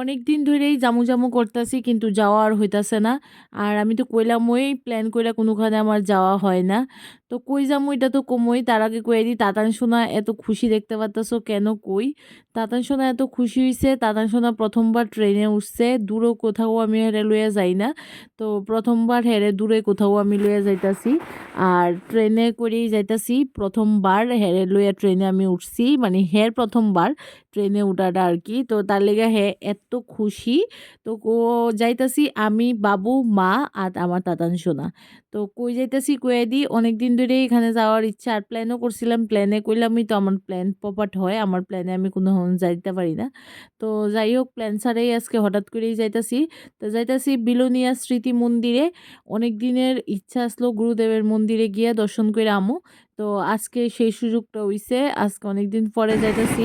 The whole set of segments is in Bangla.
অনেক দিন ধরেই জামু জামু করতেছি, কিন্তু যাওয়া আর হইতাছে না। আর আমি তো কইলাম, ওই প্ল্যান কইরা কোনোখানে আমার যাওয়া হয় না। তো কই জামু এটা তো কমই। তার আগে কয়ে দিই, তাতান সোনা এত খুশি দেখতে পারতেছো কেন কই? তাতান সোনা এত খুশি হয়েছে তাতান সোনা প্রথমবার ট্রেনে উঠছে, দূরেও কোথাও আমি হেরে লইয়া যাই না। তো প্রথমবার হেরে দূরে কোথাও আমি লইয়া যাইতাছি। আর ট্রেনে করেই যাইতাছি, প্রথমবার হেরে লইয়া ট্রেনে আমি উঠছি মানে হের প্রথমবার ট্রেনে উঠাটা আর কি তো তার লেগে হে এত খুশি। তো ও যাইতাছি আমি, বাবু, মা আর আমার তাতান সোনা। তো কই যাইতাছি কয়ে দিই অনেক দিন ধরেই এখানে যাওয়ার ইচ্ছা আর প্ল্যানও করছিলাম। প্ল্যানে কইলামই তো আমার প্ল্যান পপাট হয়। আমার প্ল্যানে আমি কোনো যাইতে পারি না। তো যাই হোক প্ল্যান ছাড়াই আজকে হঠাৎ করেই যাইতাছি। তো যাইতাছি বিলোনিয়া স্মৃতি মন্দিরে। অনেক দিনের ইচ্ছা আসলো গুরুদেবের মন্দিরে গিয়ে দর্শন করে আমু। তো আজকে সেই সুযোগটা হইছে। আজকে অনেক দিন পরে যাইতাছি।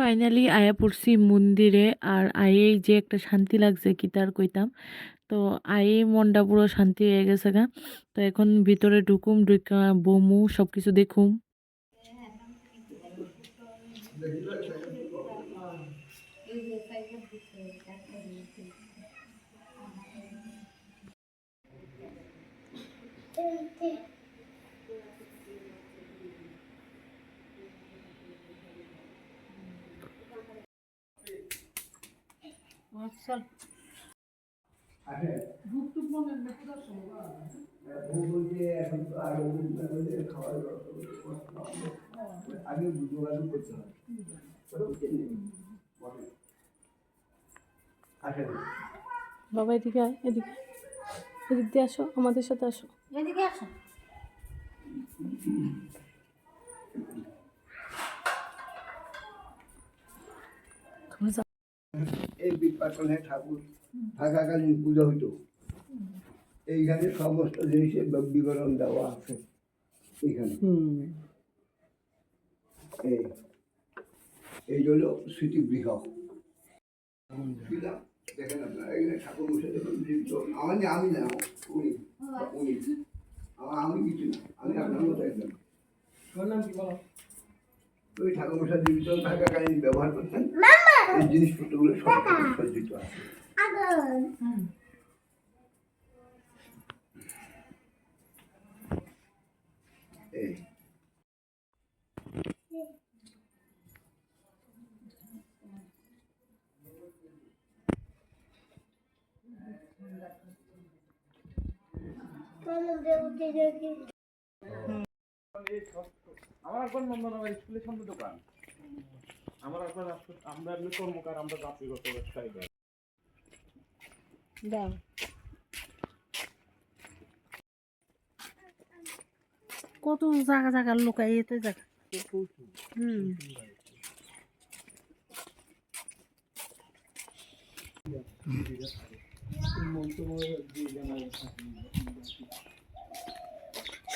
ফাইনালি আয়া পড়ছি মন্দিরে আর আয়েই যে একটা শান্তি লাগছে কি তার কইতাম। তো আয়ে মনটা পুরো শান্তি হয়ে গেছে গা। তো এখন ভিতরে ঢুকুম ঢুকা বমু সব কিছু দেখুম আগে যোগাযোগ করতে হবে। বাবা এদিকে আয় এদিকে। এদিক দিয়ে আসো আমাদের সাথে আসো। এদিকে আসো। এই বিপাটনে ঠাকুর থাকাকালীন পুজো হইতো। এইখানে সমস্ত জিনিসের বিবরণ দেওয়া আছে এইখানে। এই এই হলো স্মৃতিগৃহ। দেখেন আপনারা এখানে ঠাকুর মশাই দেখুন জীবিত আমি আমি না উনি উনি। আমার আমি কিছু না আমি আপনার মতো একজন। ওই ঠাকুর মশাই জীবিত থাকাকালীন ব্যবহার করতেন। এই জিনিসপত্রগুলো সব সজ্জিত আছে। এই। আমার কোন নন্দনগর স্কুলের সামনে দোকান? আস- আমরা এমনি কর্মকার, আমরা জাতিগত ব্যবসায়ী দাও। কত জায়গা জায়গার লোক এতে জায়গা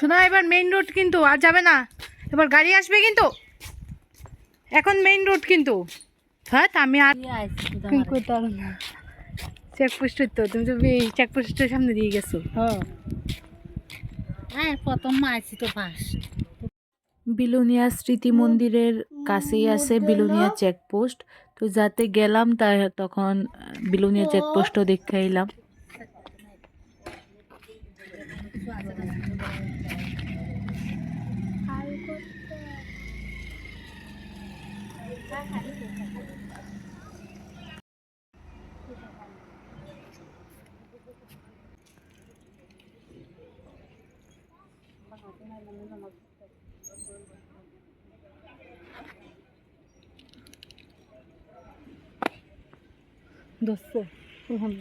শোনা, এবার মেইন রোড কিন্তু আর যাবে না। এবার গাড়ি আসবে কিন্তু। এখন মেইন রোড কিন্তু। হ্যাঁ তা আমি আর তুমি করতে পারো না। চেকপোস্ট তো তুমি তো চেকপোস্টের সামনে দিয়ে গেছো। হ্যাঁ। প্রথম আইছি তো ফার্স্ট বিলোনিয়া স্মৃতি মন্দিরের কাছেই আছে বিলোনিয়া চেকপোস্ট তো যাতে গেলাম তা তখন বিলোনিয়া চেকপোস্টও দেখে এলাম। 넣었어. 그럼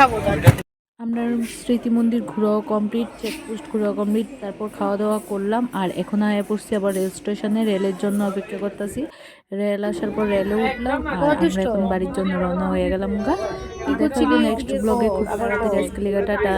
খাব আমরা স্মৃতি মন্দির ঘুরাও কমপ্লিট চেকপোস্ট ঘুরাও কমপ্লিট তারপর খাওয়া দাওয়া করলাম। আর এখন আয়া পড়ছি আবার রেল স্টেশনে রেলের জন্য অপেক্ষা করতেছি। রেল আসার পর রেলে উঠলাম আর আমরা এখন বাড়ির জন্য রওনা হয়ে গেলাম গা। নেক্সট ব্লগে খুব আজকে লেগে টাটা